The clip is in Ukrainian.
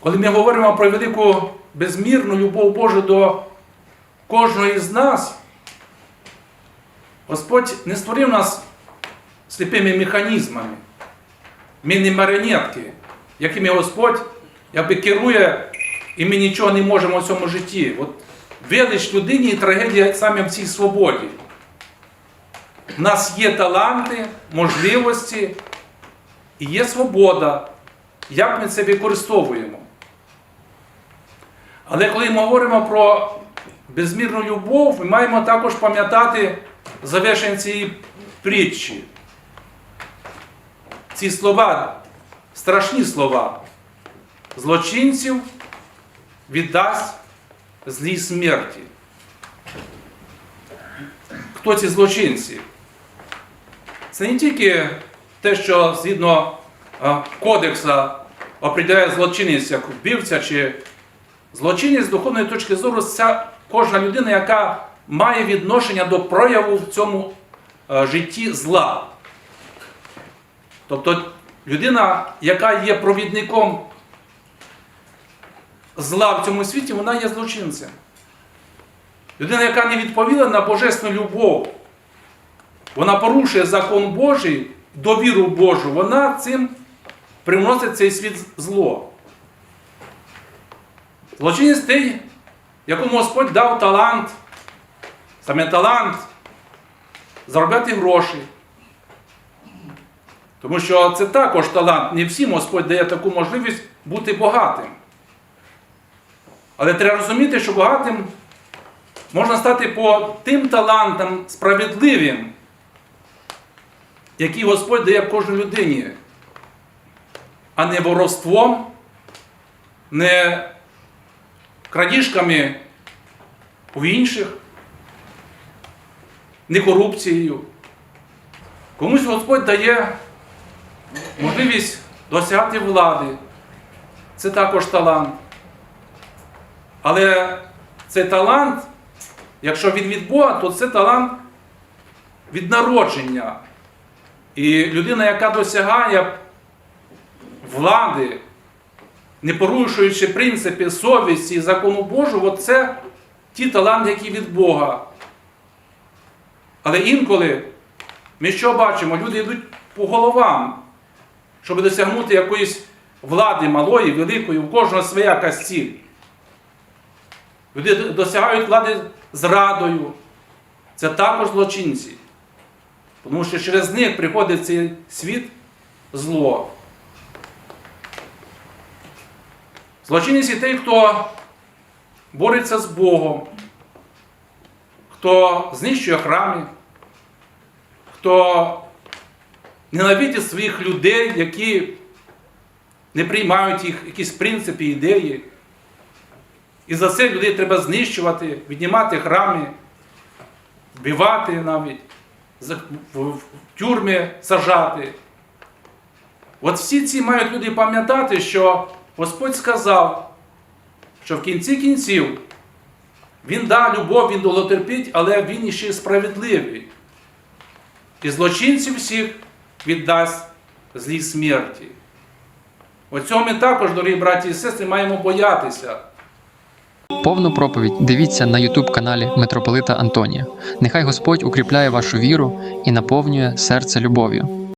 Коли ми говоримо про велику безмірну любов Божу до кожного з нас, Господь не створив нас сліпими механізмами. Ми не маріонетки, якими Господь якби керує, і ми нічого не можемо в цьому житті. От велич людині і трагедія саме в цій свободі. У нас є таланти, можливості і є свобода, як ми це використовуємо. Але коли ми говоримо про безмірну любов, ми маємо також пам'ятати завершення цієї притчі. Ці слова, страшні слова, злочинців віддасть злій смерті. Хто ці злочинці? Це не тільки те, що згідно кодекса определяє злочинець як вбивця чи злочинець з духовної точки зору це кожна людина, яка має відношення до прояву в цьому е, житті зла. Тобто людина, яка є провідником зла в цьому світі, вона є злочинцем. Людина, яка не відповіла на божественну любов, вона порушує закон Божий, довіру Божу, вона цим приносить цей світ зло. Злочинець той, якому Господь дав талант, саме талант заробляти гроші. Тому що це також талант. Не всім Господь дає таку можливість бути багатим. Але треба розуміти, що багатим можна стати по тим талантам справедливим, які Господь дає кожній людині, а не воровством, не крадіжками у інших, не корупцією. Комусь Господь дає можливість досягати влади. Це також талант. Але цей талант, якщо він від Бога, то це талант від народження. І людина, яка досягає влади, не порушуючи принципи совісті і закону Божого, це ті таланти, які від Бога. Але інколи ми що бачимо? Люди йдуть по головам, щоб досягнути якоїсь влади малої, великої, у кожного своя якась ціль. Люди досягають влади зрадою. Це також злочинці. Тому що через них приходить цей світ зло. Злочинець і той, хто бореться з Богом, хто знищує храми, хто ненавидить своїх людей, які не приймають їх якісь принципи, ідеї. І за це людей треба знищувати, віднімати храми, вбивати навіть, в тюрми сажати. От всі ці мають люди пам'ятати, що Господь сказав, що в кінці кінців Він да любов, Він долотерпіть, але Він іще справедливий. І злочинців всіх віддасть злій смерті. Оцього ми також, дорогі браті і сестри, маємо боятися. Повну проповідь дивіться на Ютуб каналі Митрополита Антонія. Нехай Господь укріпляє вашу віру і наповнює серце любов'ю.